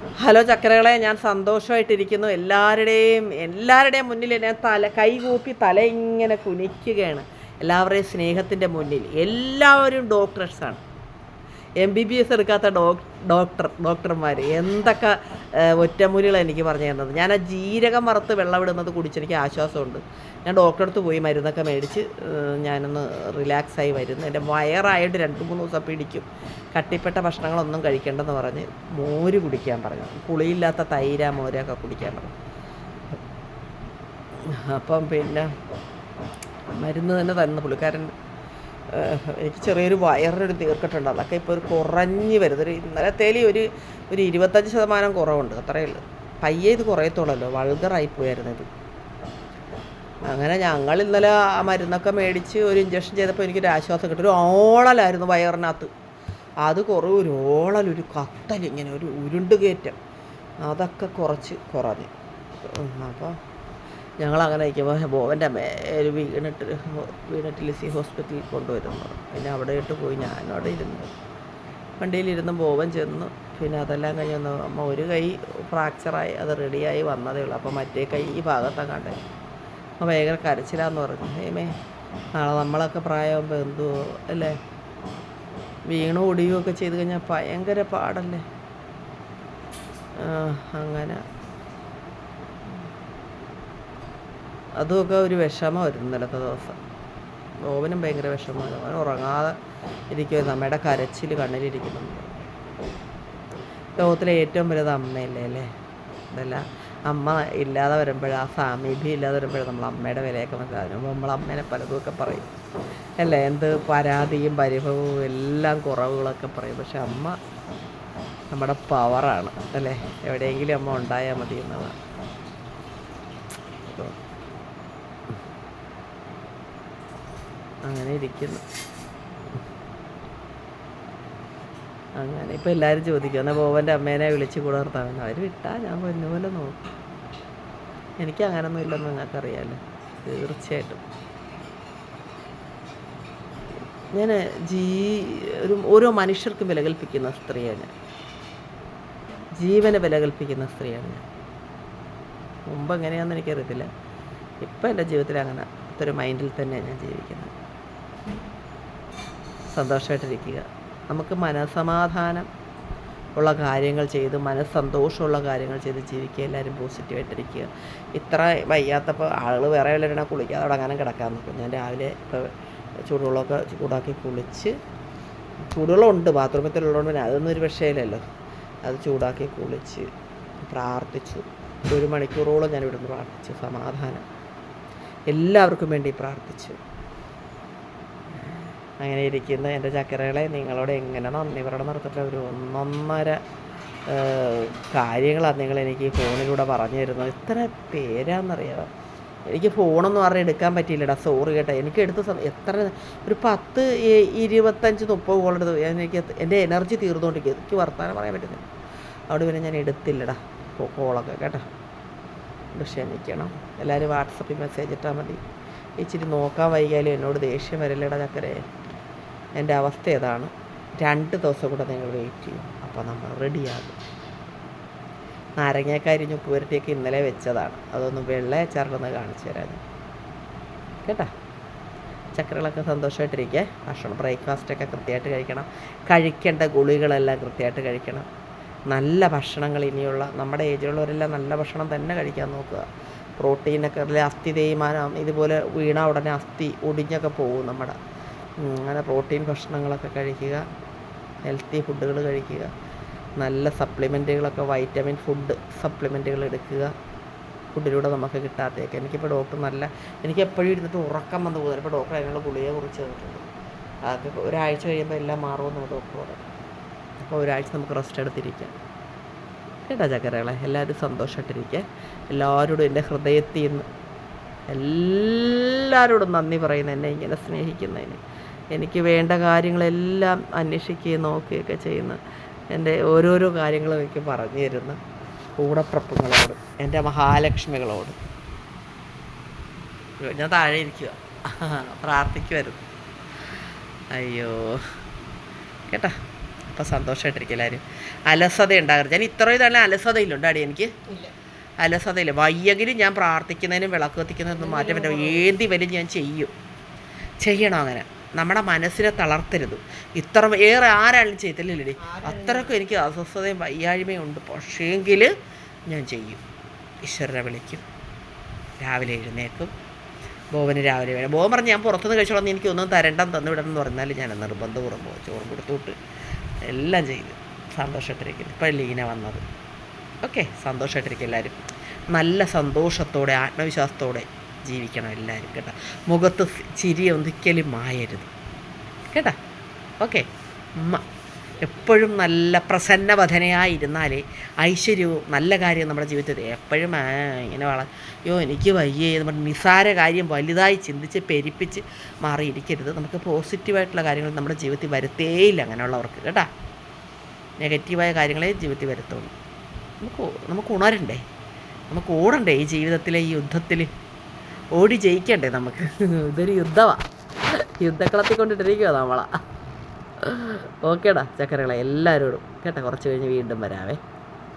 Hello ചക്കരകളെ ഞാൻ സന്തോഷമായിട്ടിരിക്കുന്നു. എല്ലാവരുടെയും എല്ലാവരുടെയും മുന്നിൽ ഞാൻ തല കൈകൂപ്പി തല ഇങ്ങനെ കുനിക്കുകയാണ്. എല്ലാവരുടെയും സ്നേഹത്തിന്റെ മുന്നിൽ. എല്ലാവരും ഡോക്ടേഴ്സാണ്. എം ബി ബി എസ് എടുക്കാത്ത ഡോക് ഡോക്ടർ ഡോക്ടർമാർ എന്തൊക്കെ ഒറ്റമൂലികളാണ് എനിക്ക് പറഞ്ഞു തരുന്നത്. ഞാൻ ആ ജീരകം വറുത്ത് വെള്ളമിടുന്നത് കുടിച്ചെനിക്ക് ആശ്വാസമുണ്ട്. ഞാൻ ഡോക്ടറെ അടുത്ത് പോയി മരുന്നൊക്കെ മേടിച്ച് ഞാനൊന്ന് റിലാക്സായി വരുന്നു എന്റെ വയറായിട്ട് രണ്ട് മൂന്ന് ദിവസം പിടിക്കും. കട്ടിപ്പെട്ട ഭക്ഷണങ്ങളൊന്നും കഴിക്കേണ്ടെന്ന് പറഞ്ഞ് മോര് കുടിക്കാൻ പറഞ്ഞു. പുളിയില്ലാത്ത തൈര മോരൊക്കെ കുടിക്കാൻ പറഞ്ഞു. അപ്പം പിന്നെ മരുന്ന് തന്നെ തന്നു പുള്ളിക്കാരൻ. എനിക്ക് ചെറിയൊരു വയറൊരു തീർക്കട്ടുണ്ട്. അതൊക്കെ ഇപ്പോൾ ഒരു കുറഞ്ഞ് വരുന്നത് ഒരു ഇന്നലത്തേലി ഒരു ഒരു ഇരുപത്തഞ്ച് ശതമാനം കുറവുണ്ട്. അത്രയേ ഉള്ളൂ. പയ്യെ ഇത് കുറയത്തുള്ളല്ലോ. വൾഗറായി പോയായിരുന്നു ഇത്. അങ്ങനെ ഞങ്ങൾ ഇന്നലെ ആ മരുന്നൊക്കെ മേടിച്ച് ഒരു ഇഞ്ചക്ഷൻ ചെയ്തപ്പോൾ എനിക്കൊരു ആശ്വാസം കിട്ടും. ഒരു ഓളലായിരുന്നു വയറിനകത്ത്. അത് കുറവ്. ഒരു ഓളൽ ഒരു കത്തൽ ഇങ്ങനെ ഒരു ഉരുണ്ട് കയറ്റം. അതൊക്കെ കുറച്ച് കുറഞ്ഞു. അപ്പോൾ ഞങ്ങൾ അങ്ങനെ ഇരിക്കുമ്പോൾ ബോവന്റെ ഒരു വീണിട്ട് വീണിട്ട് ലിസി ഹോസ്പിറ്റലിൽ കൊണ്ടുവരുന്നു. പിന്നെ അവിടെ ഇട്ട് പോയി ഞാനവിടെ ഇരുന്നു. വണ്ടിയിലിരുന്ന് ബോവൻ ചെന്നു. പിന്നെ അതെല്ലാം കഴിഞ്ഞ് അമ്മ ഒരു കൈ ഫ്രാക്ചറായി അത് റെഡിയായി വന്നതേ ഉള്ളൂ. അപ്പോൾ മറ്റേ കൈ ഈ ഭാഗത്താണ് കണ്ടേ. അപ്പോൾ ഭയങ്കര കരച്ചിലാന്ന് പറഞ്ഞു. ഹേമേ നാളെ നമ്മളൊക്കെ പ്രായമാകുമ്പോൾ എന്തോ അല്ലേ? വീണു ഒടിയുമൊക്കെ ചെയ്ത് കഴിഞ്ഞാൽ ഭയങ്കര പാടല്ലേ? അങ്ങനെ അതുമൊക്കെ ഒരു വിഷമമായിരുന്നു ഇന്നലത്തെ ദിവസം. നോവനും ഭയങ്കര വിഷമമാണ് അവൻ ഉറങ്ങാതെ ഇരിക്കുമായിരുന്നു അമ്മയുടെ കരച്ചിൽ കണ്ണിലിരിക്കുന്നുണ്ട് ലോകത്തിലെ ഏറ്റവും വലുത് അമ്മയല്ലേ അല്ലേ? അതല്ല അമ്മ ഇല്ലാതെ വരുമ്പോഴാ ആ സാമീപ്യം ഇല്ലാതെ വരുമ്പോഴും നമ്മൾ അമ്മയുടെ വിലയൊക്കെ മനസ്സിലാകും നമ്മൾ അമ്മേനെ പലതുമൊക്കെ പറയും. അല്ലേ? എന്ത് പരാതിയും പരിഭവവും എല്ലാം കുറവുകളൊക്കെ പറയും. പക്ഷെ അമ്മ നമ്മുടെ പവറാണ് അല്ലേ? എവിടെയെങ്കിലും അമ്മ ഉണ്ടായാൽ മതി എന്നതാണ്. അങ്ങനെ ഇരിക്കുന്നു. അങ്ങനെ ഇപ്പം എല്ലാവരും ചോദിക്കും എന്നാൽ ബോബന്റെ അമ്മേനെ വിളിച്ച് നിർത്താൻ അവർ വിട്ടാൽ ഞാൻ പൊന്നുപോലെ നോക്കും. എനിക്ക് അങ്ങനൊന്നും ഇല്ലെന്ന് നിങ്ങൾക്കറിയാമല്ലോ തീർച്ചയായിട്ടും. ഞാൻ ജീ ഒരു ഓരോ മനുഷ്യർക്കും വില കൽപ്പിക്കുന്ന സ്ത്രീയാണ് ഞാൻ. ജീവനെ വില കൽപ്പിക്കുന്ന സ്ത്രീയാണ് ഞാൻ. മുമ്പ് എങ്ങനെയാണെന്ന് എനിക്കറിയത്തില്ല. ഇപ്പം എന്റെ ജീവിതത്തിൽ അങ്ങനെ ഒരു മൈൻഡിൽ തന്നെ ഞാൻ ജീവിക്കുന്നത്. സന്തോഷമായിട്ടിരിക്കുക നമുക്ക് മനസമാധാനം ഉള്ള കാര്യങ്ങൾ ചെയ്ത് മനസ്സന്തോഷമുള്ള കാര്യങ്ങൾ ചെയ്ത് ജീവിക്കുക എല്ലാവരും പോസിറ്റീവായിട്ടിരിക്കുക. ഇത്ര വയ്യാത്തപ്പോൾ ആളുകൾ വേറെ വല്ലവരുടെ കുളിക്കാതെ അവിടെ അങ്ങനെ കിടക്കാൻ നോക്കും. ഞാൻ രാവിലെ ഇപ്പോൾ ചൂടുവെള്ളമൊക്കെ ചൂടാക്കി കുളിച്ച് ചൂടുവെള്ളം ഉണ്ട് ബാത്റൂമത്തിലുള്ളതുകൊണ്ട് പിന്നെ അതൊന്നും ഒരു വിഷയമില്ലല്ലോ. അത് ചൂടാക്കി കുളിച്ച് പ്രാർത്ഥിച്ചു. ഒരു മണിക്കൂറോളം ഞാൻ ഇവിടുന്ന് പ്രാർത്ഥിച്ചു. സമാധാനം. എല്ലാവർക്കും വേണ്ടി പ്രാർത്ഥിച്ചു. അങ്ങനെ ഇരിക്കുന്ന എന്റെ ചക്കരകളെ നിങ്ങളോട് എങ്ങനെ നന്ദി പറയണം ഒരു ഒന്നൊന്നര കാര്യങ്ങളാണ് നിങ്ങൾ എനിക്ക് ഫോണിലൂടെ പറഞ്ഞു തരുന്നത്. ഇത്ര പേരാന്നറിയാമോ എനിക്ക് ഫോണൊന്നും ആരുടെ എടുക്കാൻ പറ്റിയില്ലടാ. സോറി കേട്ടോ. എനിക്ക് എടുത്ത എത്ര ഒരു പത്ത് ഇരുപത്തഞ്ച് മുപ്പത് കോളെടുത്ത് എനിക്ക് എന്റെ എനർജി തീർന്നുകൊണ്ടിരിക്കുക എനിക്ക് വർത്തമാനം പറയാൻ പറ്റുന്നില്ല. അവിടെ പിന്നെ ഞാൻ എടുത്തില്ലടാ കോളൊക്കെ കേട്ടോ. ക്ഷമിക്കണം. എല്ലാവരും വാട്സപ്പിൽ മെസ്സേജ് ഇട്ടാൽ മതി. ഇച്ചിരി നോക്കാൻ വൈകിയാലും എന്നോട് ദേഷ്യം വരില്ലടാ ചക്കരെ. എന്റെ അവസ്ഥ ഏതാണ്? രണ്ട് ദിവസം കൂടെ നിങ്ങൾ വെയിറ്റ് ചെയ്യും. അപ്പോൾ നമ്മൾ റെഡിയാകും നാരങ്ങാക്കരിഞ്ഞ് പുരട്ടിയൊക്കെ ഇന്നലെ വെച്ചതാണ്. അതൊന്ന് വെള്ള അച്ചാറിലൊന്ന് കാണിച്ചു തരാം. ഞാൻ. കേട്ടാ? ചക്കരകളൊക്കെ സന്തോഷമായിട്ടിരിക്കുക ഭക്ഷണം ബ്രേക്ക്ഫാസ്റ്റൊക്കെ കൃത്യമായിട്ട് കഴിക്കണം. കഴിക്കേണ്ട ഗുളികളെല്ലാം കൃത്യമായിട്ട് കഴിക്കണം. നല്ല ഭക്ഷണങ്ങൾ ഇനിയുള്ള നമ്മുടെ ഏജിലുള്ളവരെല്ലാം നല്ല ഭക്ഷണം തന്നെ കഴിക്കാൻ നോക്കുക. പ്രോട്ടീനൊക്കെ അസ്ഥി തേയ്മാനം ഇതുപോലെ വീണ ഉടനെ അസ്ഥി ഒടിഞ്ഞൊക്കെ പോകും നമ്മുടെ. അങ്ങനെ പ്രോട്ടീൻ ഭക്ഷണങ്ങളൊക്കെ കഴിക്കുക ഹെൽത്തി ഫുഡുകൾ കഴിക്കുക നല്ല സപ്ലിമെന്റുകളൊക്കെ വൈറ്റമിൻ ഫുഡ് സപ്ലിമെന്റുകൾ എടുക്കുക ഫുഡിലൂടെ നമുക്ക് കിട്ടാത്തതൊക്കെ എനിക്കിപ്പോൾ ഡോക്ടർ നല്ല എനിക്ക് എപ്പോഴും ഇരുന്നിട്ട് ഉറക്കം വന്ന് പോകുന്നത് ഇപ്പോൾ ഡോക്ടർ അതിനുള്ള ഗുളിക കുറിച്ച് തന്നിട്ടുണ്ട് അതൊക്കെ ഒരാഴ്ച കഴിയുമ്പോൾ എല്ലാം മാറുമെന്ന് ഡോക്ടർ അപ്പോൾ ഒരാഴ്ച നമുക്ക് റെസ്റ്റ് എടുത്തിരിക്കാം. കേട്ടോ ചക്കരകളെ? എല്ലാവരും സന്തോഷമായിട്ടിരിക്കുക എല്ലാവരോടും എന്റെ ഹൃദയത്തിൽ നിന്ന് എല്ലാവരോടും നന്ദി പറയുന്നു എന്നെ ഇങ്ങനെ സ്നേഹിക്കുന്നതിന്. എനിക്ക് വേണ്ട കാര്യങ്ങളെല്ലാം അന്വേഷിക്കുകയും നോക്കുകയൊക്കെ ചെയ്യുന്ന എന്റെ ഓരോരോ കാര്യങ്ങളും എനിക്ക് പറഞ്ഞു തരുന്ന കൂടപ്രപ്പങ്ങളോട് എന്റെ മഹാലക്ഷ്മികളോട്. ഞാൻ താഴെ ഇരിക്കുക പ്രാർത്ഥിക്കുമായിരുന്നു അയ്യോ. കേട്ടാ? അപ്പം സന്തോഷമായിട്ടിരിക്കും എല്ലാവരും. അലസത ഉണ്ടാകരുത് ഞാൻ ഇത്രയും തന്നെ അലസതയിലുണ്ടാടി എനിക്ക്. അലസതയില്ല. വയ്യെങ്കിലും ഞാൻ പ്രാർത്ഥിക്കുന്നതിനും വിളക്ക് കത്തിക്കുന്നതിനും മാറ്റം പറ്റും ഏന്തി വരും ഞാൻ ചെയ്യും. ചെയ്യണം അങ്ങനെ. നമ്മുടെ മനസ്സിനെ തളർത്തരുത്. ഇത്ര ഏറെ ആരാളും ചെയ്തില്ലല്ലേ? അത്രയ്ക്കും എനിക്ക് അസ്വസ്ഥതയും വയ്യായ്മയും ഉണ്ട്. പക്ഷേങ്കിൽ ഞാൻ ചെയ്യും. ഈശ്വരനെ വിളിക്കും. രാവിലെ എഴുന്നേക്കും. ബോബന് രാവിലെ വേണം. ബോബൻ പറഞ്ഞ് ഞാൻ പുറത്തുനിന്ന് കഴിച്ചോളാം. എനിക്ക് ഒന്നും തരണ്ടെന്ന് തന്നു വിടണം എന്ന് പറഞ്ഞാൽ ഞാൻ നിർബന്ധപൂർവം പോകും ചോറ് കൊടുത്തുവിട്ട് എല്ലാം ചെയ്ത്. സന്തോഷമായിട്ടിരിക്കുന്നു ഇപ്പോൾ ലീന വന്നത്. ഓക്കെ. സന്തോഷമായിട്ടിരിക്കും എല്ലാവരും. നല്ല സന്തോഷത്തോടെ ആത്മവിശ്വാസത്തോടെ ജീവിക്കണം എല്ലാവരും കേട്ടോ. മുഖത്ത് ചിരി ഒന്നിക്കലും മായരുത്. കേട്ടോ? ഓക്കെ. ഉമ്മ. എപ്പോഴും നല്ല പ്രസന്നവധനയായിരുന്നാലേ ഐശ്വര്യവും നല്ല കാര്യം നമ്മുടെ ജീവിതത്തിൽ എപ്പോഴും ഇങ്ങനെ വള അയ്യോ എനിക്ക് വയ്യേ നമ്മൾ നിസാര കാര്യം വലുതായി ചിന്തിച്ച് പെരിപ്പിച്ച് മാറിയിരിക്കരുത്. നമുക്ക് പോസിറ്റീവായിട്ടുള്ള കാര്യങ്ങൾ നമ്മുടെ ജീവിതത്തിൽ വരുത്തേയില്ല അങ്ങനെയുള്ളവർക്ക് കേട്ടോ. നെഗറ്റീവായ കാര്യങ്ങളെ ജീവിതത്തിൽ വരുത്തുള്ളൂ. നമുക്ക് നമുക്ക് ഉണരണ്ടേ? നമുക്ക് ഓടണ്ടേ ഈ ജീവിതത്തിലെ ഈ യുദ്ധത്തിൽ ഓടി ജയിക്കണ്ടേ നമുക്ക്? ഇതൊരു യുദ്ധമാണ് യുദ്ധക്കളത്തിൽ കൊണ്ടിട്ടിരിക്കുക നമ്മളാ. ഓക്കേടാ ചക്കരകളെ എല്ലാവരോടും. കേട്ടോ കുറച്ച് കഴിഞ്ഞ് വീണ്ടും വരാവേ.